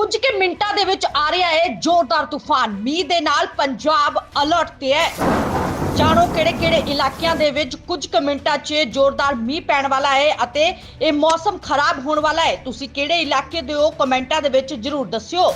ਕੁਝ ਕੇ ਮਿੰਟਾਂ ਦੇ ਵਿੱਚ ਆ ਰਿਹਾ ਹੈ ਜ਼ੋਰਦਾਰ ਤੂਫਾਨ। ਮੀਂਹ ਦੇ ਨਾਲ ਪੰਜਾਬ ਅਲਰਟ ਤੇ ਹੈ। ਜਾਣੋ ਕਿਹੜੇ ਕਿਹੜੇ ਇਲਾਕਿਆਂ ਦੇ ਵਿੱਚ ਕੁਝ ਕੁ ਮਿੰਟਾਂ 'ਚ ਜ਼ੋਰਦਾਰ ਮੀਂਹ ਪੈਣ ਵਾਲਾ ਹੈ ਅਤੇ ਇਹ ਮੌਸਮ ਖਰਾਬ ਹੋਣ ਵਾਲਾ ਹੈ। ਤੁਸੀਂ ਕਿਹੜੇ ਇਲਾਕੇ ਦੇ ਹੋ, ਕਮੈਂਟਾਂ ਦੇ ਵਿੱਚ ਜਰੂਰ ਦੱਸਿਓ।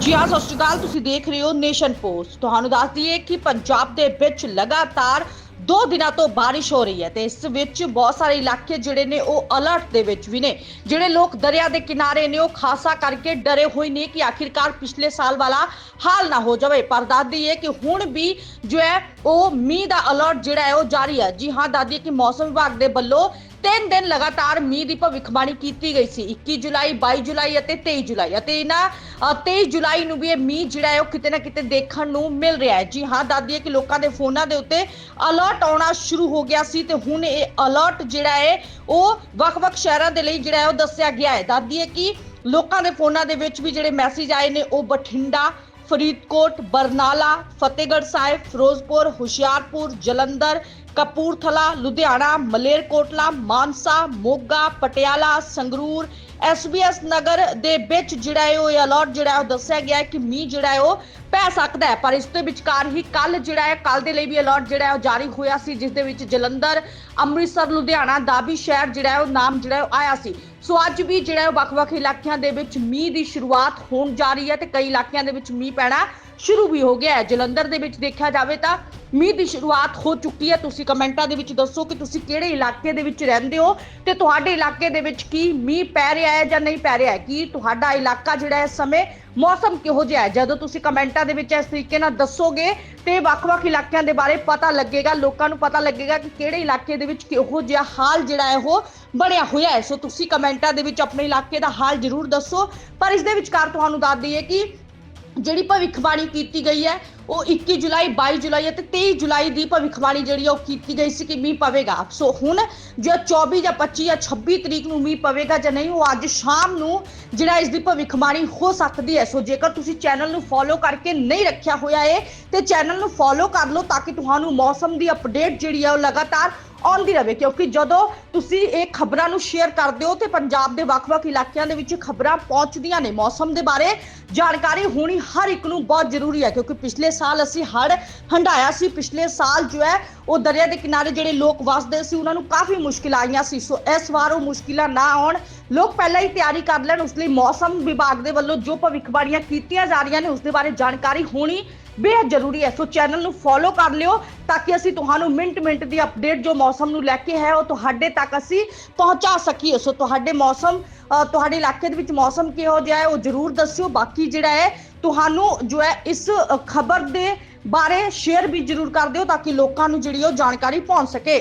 ਜੀ ਹਾਂ, ਸਤਿ ਸ਼੍ਰੀ ਅਕਾਲ। ਤੁਸੀਂ ਦੇਖ ਰਹੇ ਹੋ ਨੇਸ਼ਨ ਪੋਸਟ। ਤੁਹਾਨੂੰ ਦੱਸ ਦਈਏ ਕਿ ਪੰਜਾਬ ਦੇ ਵਿੱਚ ਲਗਾਤਾਰ ਦੋ ਦਿਨਾਂ ਤੋਂ ਬਾਰਿਸ਼ ਹੋ ਰਹੀ ਹੈ ਤੇ ਇਸ ਵਿੱਚ ਬਹੁਤ ਸਾਰੇ ਇਲਾਕੇ ਜਿਹੜੇ ਨੇ ਉਹ ਅਲਰਟ ਦੇ ਵਿੱਚ ਵੀ ਨੇ। ਜਿਹੜੇ ਲੋਕ ਦਰਿਆ ਦੇ ਕਿਨਾਰੇ ਨੇ ਉਹ ਖਾਸਾ ਕਰਕੇ ਡਰੇ ਹੋਏ ਨੇ ਕਿ ਆਖਿਰਕਾਰ ਪਿਛਲੇ ਸਾਲ ਵਾਲਾ ਹਾਲ ਨਾ ਹੋ ਜਾਵੇ। ਪਰ ਦੱਸ ਦਈਏ ਕਿ ਹੁਣ ਵੀ ਜੋ ਹੈ ਉਹ ਮੀਂਹ ਦਾ ਅਲਰਟ ਜਿਹੜਾ ਹੈ ਉਹ ਜਾਰੀ ਹੈ। ਜੀ ਹਾਂ ਦੱਸ ਕਿ ਮੌਸਮ ਵਿਭਾਗ ਦੇ ਵੱਲੋਂ ਤਿੰਨ ਦਿਨ ਲਗਾਤਾਰ ਮੀਂਹ ਦੀ ਭਵਿੱਖਬਾਣੀ ਕੀਤੀ ਗਈ ਸੀ। 21 ਜੁਲਾਈ 22 ਜੁਲਾਈ ਅਤੇ 23 ਜੁਲਾਈ। ਅਤੇ ਇਹਨਾਂ ਅ, 23 ਜੁਲਾਈ ਨੂੰ ਵੀ ਇਹ ਮੀਂਹ ਜਿਹੜਾ ਹੈ ਉਹ ਕਿਤੇ ਨਾ ਕਿਤੇ ਦੇਖਣ ਨੂੰ ਮਿਲ ਰਿਹਾ ਹੈ। ਜੀ ਹਾਂ ਦੱਸਦੀ ਹੈ ਕਿ ਲੋਕਾਂ ਦੇ ਫੋਨਾਂ ਦੇ ਉੱਤੇ ਅਲਰਟ ਆਉਣਾ ਸ਼ੁਰੂ ਹੋ ਗਿਆ ਸੀ ਤੇ ਹੁਣ ਇਹ ਅਲਰਟ ਜਿਹੜਾ ਹੈ ਉਹ ਵੱਖ-ਵੱਖ ਸ਼ਹਿਰਾਂ ਦੇ ਲਈ ਜਿਹੜਾ ਹੈ ਉਹ ਦੱਸਿਆ ਗਿਆ ਹੈ। ਦੱਸਦੀ ਹੈ ਕਿ ਲੋਕਾਂ ਦੇ ਫੋਨਾਂ ਦੇ ਵਿੱਚ ਵੀ ਜਿਹੜੇ ਮੈਸੇਜ ਆਏ ਨੇ ਉਹ ਬਠਿੰਡਾ ਫਰੀਦਕੋਟ ਬਰਨਾਲਾ ਫਤਿਹਗੜ੍ਹ ਸਾਹਿਬ ਫਿਰੋਜ਼ਪੁਰ ਹੁਸ਼ਿਆਰਪੁਰ ਜਲੰਧਰ ਕਪੂਰਥਲਾ, ਲੁਧਿਆਣਾ, ਮਲੇਰਕੋਟਲਾ, ਮਾਨਸਾ, ਮੋਗਾ, ਪਟਿਆਲਾ, ਸੰਗਰੂਰ ਐਸਬੀਐਸ ਨਗਰ ਦੇ ਵਿੱਚ ਜਿਹੜਾ ਹੈ ਉਹ ਅਲਰਟ ਜਿਹੜਾ ਉਹ ਦੱਸਿਆ ਗਿਆ ਹੈ ਕਿ ਮੀਂਹ ਜਿਹੜਾ ਹੈ ਉਹ ਪੈ ਸਕਦਾ ਹੈ। ਪਰ ਇਸ ਦੇ ਵਿਚਕਾਰ ਹੀ ਕੱਲ ਜਿਹੜਾ ਹੈ ਕੱਲ ਦੇ ਲਈ ਵੀ ਅਲਰਟ ਜਿਹੜਾ ਹੈ ਉਹ ਜਾਰੀ ਹੋਇਆ ਸੀ, ਜਿਸ ਦੇ ਵਿੱਚ ਜਲੰਧਰ, ਅੰਮ੍ਰਿਤਸਰ, ਲੁਧਿਆਣਾ ਦਾ ਵੀ ਸ਼ਹਿਰ ਜਿਹੜਾ ਹੈ ਉਹ ਨਾਮ ਜਿਹੜਾ ਉਹ ਆਇਆ ਸੀ। ਸੋ ਅੱਜ ਵੀ ਜਿਹੜਾ ਉਹ ਵੱਖ-ਵੱਖ ਇਲਾਕਿਆਂ ਦੇ ਵਿੱਚ ਮੀਂਹ ਦੀ ਸ਼ੁਰੂਆਤ ਹੋਣ ਜਾ ਰਹੀ ਹੈ ਤੇ ਕਈ ਇਲਾਕਿਆਂ ਦੇ ਵਿੱਚ ਮੀਂਹ ਪੈਣਾ ਸ਼ੁਰੂ ਵੀ ਹੋ ਗਿਆ ਹੈ। ਜਲੰਧਰ ਦੇ ਵਿੱਚ ਦੇਖਿਆ ਜਾਵੇ ਤਾਂ ਮੀਂਹ ਦੀ ਸ਼ੁਰੂਆਤ ਹੋ ਚੁੱਕੀ ਹੈ। ਤੁਸੀਂ ਕਮੈਂਟਾਂ ਦੇ ਵਿੱਚ ਦੱਸੋ ਕਿ ਤੁਸੀਂ ਕਿਹੜੇ ਇਲਾਕੇ ਦੇ ਵਿੱਚ ਰਹਿੰਦੇ ਹੋ ਤੇ ਤੁਹਾਡੇ ਇਲਾਕੇ ਦੇ ਵਿੱਚ ਕੀ ਮੀਂਹ ਪੈ ਰਿਹਾ ਹੈ ਜਾਂ ਨਹੀਂ ਪੈ ਰਿਹਾ ਹੈ? ਕੀ ਤੁਹਾਡਾ ਇਲਾਕਾ ਜਿਹੜਾ ਹੈ, ਇਸ ਸਮੇਂ ਮੌਸਮ ਕਿਹੋ ਜਿਹਾ ਹੈ? ਜਦੋਂ ਤੁਸੀਂ ਕਮੈਂਟਾਂ ਦੇ ਵਿੱਚ ਇਸ ਤਰੀਕੇ ਨਾਲ ਦੱਸੋਗੇ ਤੇ ਵੱਖ-ਵੱਖ ਇਲਾਕਿਆਂ ਦੇ ਬਾਰੇ ਪਤਾ ਲੱਗੇਗਾ, ਲੋਕਾਂ ਨੂੰ ਪਤਾ ਲੱਗੇਗਾ ਕਿ ਕਿਹੜੇ ਇਲਾਕੇ ਦੇ ਵਿੱਚ ਕਿਹੋ ਜਿਹਾ ਹਾਲ ਜਿਹੜਾ ਹੈ, ਉਹ ਬਣਿਆ ਹੋਇਆ ਹੈ। ਸੋ ਤੁਸੀਂ ਕਮੈਂਟਾਂ ਦੇ ਵਿੱਚ ਆਪਣੇ ਇਲਾਕੇ ਦਾ ਹਾਲ ਜ਼ਰੂਰ ਦੱਸੋ। ਪਰ ਇਸ ਦੇ ਵਿਚਕਾਰ ਤੁਹਾਨੂੰ ਦੱਸ ਦਈਏ ਕਿ ਜਿਹੜੀ ਭਵਿੱਖਬਾਣੀ ਕੀਤੀ ਗਈ ਹੈ ਉਹ 21 ਜੁਲਾਈ 22 ਜੁਲਾਈ ਅਤੇ 23 ਜੁਲਾਈ ਦੀ ਭਵਿੱਖਬਾਣੀ ਜਿਹੜੀ ਆ ਉਹ ਕੀਤੀ ਗਈ ਸੀ ਕਿ ਮੀਂਹ ਪਵੇਗਾ। ਸੋ ਹੁਣ ਜੋ 24 ਜਾਂ 25 ਜਾਂ 26 ਤਰੀਕ ਨੂੰ ਮੀਂਹ ਪਵੇਗਾ ਜਾਂ ਨਹੀਂ, ਉਹ ਅੱਜ ਸ਼ਾਮ ਨੂੰ ਜਿਹੜਾ ਇਸ ਦੀ ਭਵਿੱਖਬਾਣੀ ਹੋ ਸਕਦੀ ਹੈ। ਸੋ ਜੇਕਰ ਤੁਸੀਂ ਚੈਨਲ ਨੂੰ ਫੋਲੋ ਕਰਕੇ ਨਹੀਂ ਰੱਖਿਆ ਹੋਇਆ ਹੈ ਤੇ ਚੈਨਲ ਨੂੰ ਫੋਲੋ ਕਰ ਲਓ ਤਾਂ ਕਿ ਤੁਹਾਨੂੰ ਮੌਸਮ ਦੀ ਅਪਡੇਟ ਜਿਹੜੀ ਹੈ ਉਹ ਲਗਾਤਾਰ ਆਉਂਦੀ ਰਹੇ। ਕਿਉਂਕਿ ਜਦੋਂ ਤੁਸੀਂ ਇਹ ਖਬਰਾਂ ਨੂੰ ਸ਼ੇਅਰ ਕਰਦੇ ਹੋ ਤੇ ਪੰਜਾਬ ਦੇ ਵੱਖ-ਵੱਖ ਇਲਾਕਿਆਂ ਦੇ ਵਿੱਚ ਖਬਰਾਂ ਪਹੁੰਚਦੀਆਂ ਨੇ, ਮੌਸਮ ਦੇ ਬਾਰੇ ਜਾਣਕਾਰੀ ਹੋਣੀ ਹਰ ਇੱਕ ਨੂੰ ਬਹੁਤ ਜ਼ਰੂਰੀ ਹੈ। ਕਿਉਂਕਿ ਪਿਛਲੇ ਸਾਲ ਅਸੀਂ ਹੜ ਹੰਡਾਇਆ ਸੀ, ਪਿਛਲੇ ਸਾਲ ਜੋ ਹੈ, ਉਹ ਦਰਿਆ ਦੇ ਕਿਨਾਰੇ ਜਿਹੜੇ ਲੋਕ ਵੱਸਦੇ ਸੀ, ਉਹਨਾਂ ਨੂੰ ਕਾਫੀ ਮੁਸ਼ਕਿਲ ਆਈਆਂ ਸੀ। ਸੋ ਇਸ ਵਾਰ ਉਹ ਮੁਸ਼ਕਿਲਾਂ ਨਾ ਆਉਣ ਲੋਕ ਪਹਿਲਾਂ ਹੀ ਤਿਆਰੀ ਕਰ ਲੈਣ, ਉਸ ਲਈ ਮੌਸਮ ਵਿਭਾਗ ਦੇ ਵੱਲੋਂ ਜੋ ਭਵਿੱਖਬਾਣੀਆਂ ਕੀਤੀਆਂ ਜਾ ਰਹੀਆਂ ਨੇ, ਉਸ ਦੇ ਬਾਰੇ ਜਾਣਕਾਰੀ ਹੋਣੀ ਬੇਹੱਦ ਜ਼ਰੂਰੀ ਹੈ। ਸੋ ਚੈਨਲ ਨੂੰ ਫੋਲੋ ਕਰ ਲਿਓ ਤਾਂ ਕਿ ਅਸੀਂ ਤੁਹਾਨੂੰ ਮਿੰਟ ਮਿੰਟ ਦੀ ਅਪਡੇਟ ਜੋ ਮੌਸਮ ਨੂੰ ਲੈ ਕੇ ਹੈ, ਉਹ ਤੁਹਾਡੇ ਤੱਕ ਅਸੀਂ ਪਹੁੰਚਾ ਸਕੀਏ। ਸੋ ਤੁਹਾਡੇ ਮੌਸਮ ਤੁਹਾਡੇ ਇਲਾਕੇ ਦੇ ਵਿੱਚ ਮੌਸਮ ਕਿਹੋ ਜਿਹਾ ਹੈ, ਉਹ ਜ਼ਰੂਰ ਦੱਸਿਓ। ਬਾਕੀ ਜਿਹੜਾ ਹੈ, ਤੁਹਾਨੂੰ ਜੋ ਹੈ ਇਸ ਖਬਰ ਦੇ ਬਾਰੇ ਸ਼ੇਅਰ ਵੀ ਜ਼ਰੂਰ ਕਰ ਦਿਓ ਤਾਂ ਕਿ ਲੋਕਾਂ ਨੂੰ ਜਿਹੜੀ ਉਹ ਜਾਣਕਾਰੀ ਪਹੁੰਚ ਸਕੇ।